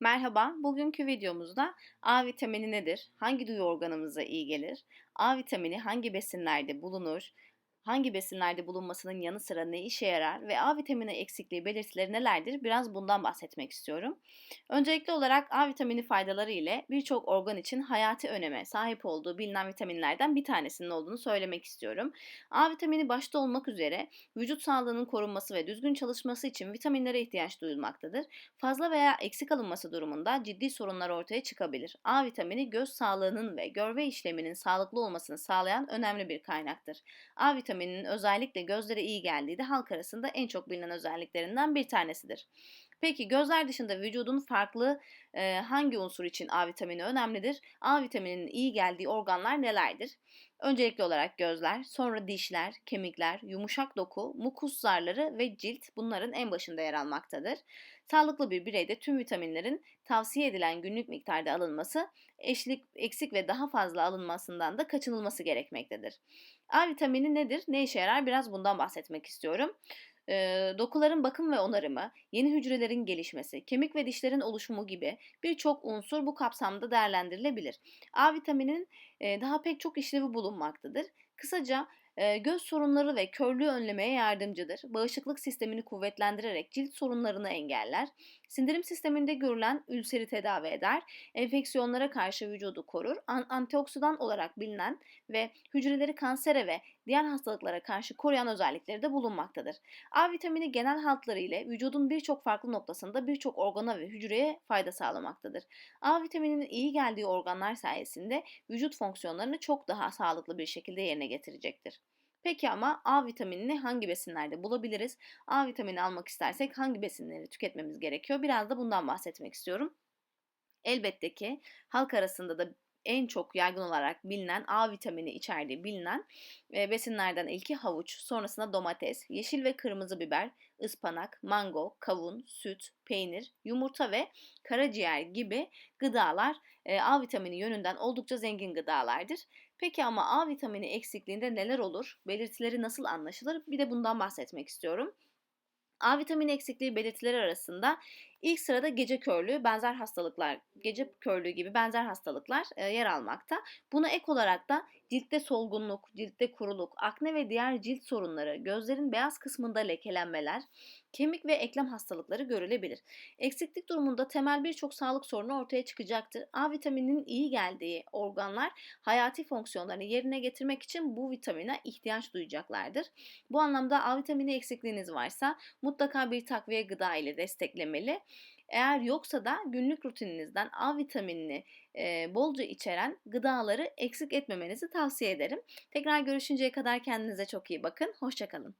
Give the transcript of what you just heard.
Merhaba, bugünkü videomuzda A vitamini nedir? Hangi duyu organımıza iyi gelir? A vitamini hangi besinlerde bulunur? Hangi besinlerde bulunmasının yanı sıra ne işe yarar ve A vitamini eksikliği belirtileri nelerdir? Biraz bundan bahsetmek istiyorum. Öncelikli olarak A vitamini faydaları ile birçok organ için hayati öneme sahip olduğu bilinen vitaminlerden bir tanesinin olduğunu söylemek istiyorum. A vitamini başta olmak üzere vücut sağlığının korunması ve düzgün çalışması için vitaminlere ihtiyaç duyulmaktadır. Fazla veya eksik alınması durumunda ciddi sorunlar ortaya çıkabilir. A vitamini göz sağlığının ve görme işleminin sağlıklı olmasını sağlayan önemli bir kaynaktır. A vitamininin özellikle gözlere iyi geldiği de halk arasında en çok bilinen özelliklerinden bir tanesidir. Peki gözler dışında vücudun farklı e, hangi unsur için A vitamini önemlidir? A vitamininin iyi geldiği organlar nelerdir? Öncelikli olarak gözler, sonra dişler, kemikler, yumuşak doku, mukus zarları ve cilt bunların en başında yer almaktadır. Sağlıklı bir bireyde tüm vitaminlerin tavsiye edilen günlük miktarda alınması, eşlik, eksik ve daha fazla alınmasından da kaçınılması gerekmektedir. A vitamini nedir? Ne işe yarar? Biraz bundan bahsetmek istiyorum. E, dokuların bakım ve onarımı, yeni hücrelerin gelişmesi, kemik ve dişlerin oluşumu gibi birçok unsur bu kapsamda değerlendirilebilir. A vitaminin e, daha pek çok işlevi bulunmaktadır. Kısaca göz sorunları ve körlüğü önlemeye yardımcıdır. Bağışıklık sistemini kuvvetlendirerek cilt sorunlarını engeller. Sindirim sisteminde görülen ülseri tedavi eder. Enfeksiyonlara karşı vücudu korur. An- antioksidan olarak bilinen ve hücreleri kansere ve diğer hastalıklara karşı koruyan özellikleri de bulunmaktadır. A vitamini genel hatları ile vücudun birçok farklı noktasında birçok organa ve hücreye fayda sağlamaktadır. A vitamininin iyi geldiği organlar sayesinde vücut fonksiyonlarını çok daha sağlıklı bir şekilde yerine getirecektir. Peki ama A vitaminini hangi besinlerde bulabiliriz? A vitamini almak istersek hangi besinleri tüketmemiz gerekiyor? Biraz da bundan bahsetmek istiyorum. Elbette ki halk arasında da en çok yaygın olarak bilinen A vitamini içerdiği bilinen e, besinlerden ilki havuç, sonrasında domates, yeşil ve kırmızı biber, ıspanak, mango, kavun, süt, peynir, yumurta ve karaciğer gibi gıdalar e, A vitamini yönünden oldukça zengin gıdalardır. Peki ama A vitamini eksikliğinde neler olur? Belirtileri nasıl anlaşılır? Bir de bundan bahsetmek istiyorum. A vitamini eksikliği belirtileri arasında ilk sırada gece körlüğü, benzer hastalıklar, gece körlüğü gibi benzer hastalıklar yer almakta. Buna ek olarak da ciltte solgunluk, ciltte kuruluk, akne ve diğer cilt sorunları, gözlerin beyaz kısmında lekelenmeler, kemik ve eklem hastalıkları görülebilir. Eksiklik durumunda temel birçok sağlık sorunu ortaya çıkacaktır. A vitamininin iyi geldiği organlar hayati fonksiyonlarını yerine getirmek için bu vitamine ihtiyaç duyacaklardır. Bu anlamda A vitamini eksikliğiniz varsa mutlaka bir takviye gıda ile desteklemeli. Eğer yoksa da günlük rutininizden A vitaminini e, bolca içeren gıdaları eksik etmemenizi tavsiye ederim. Tekrar görüşünceye kadar kendinize çok iyi bakın. Hoşçakalın.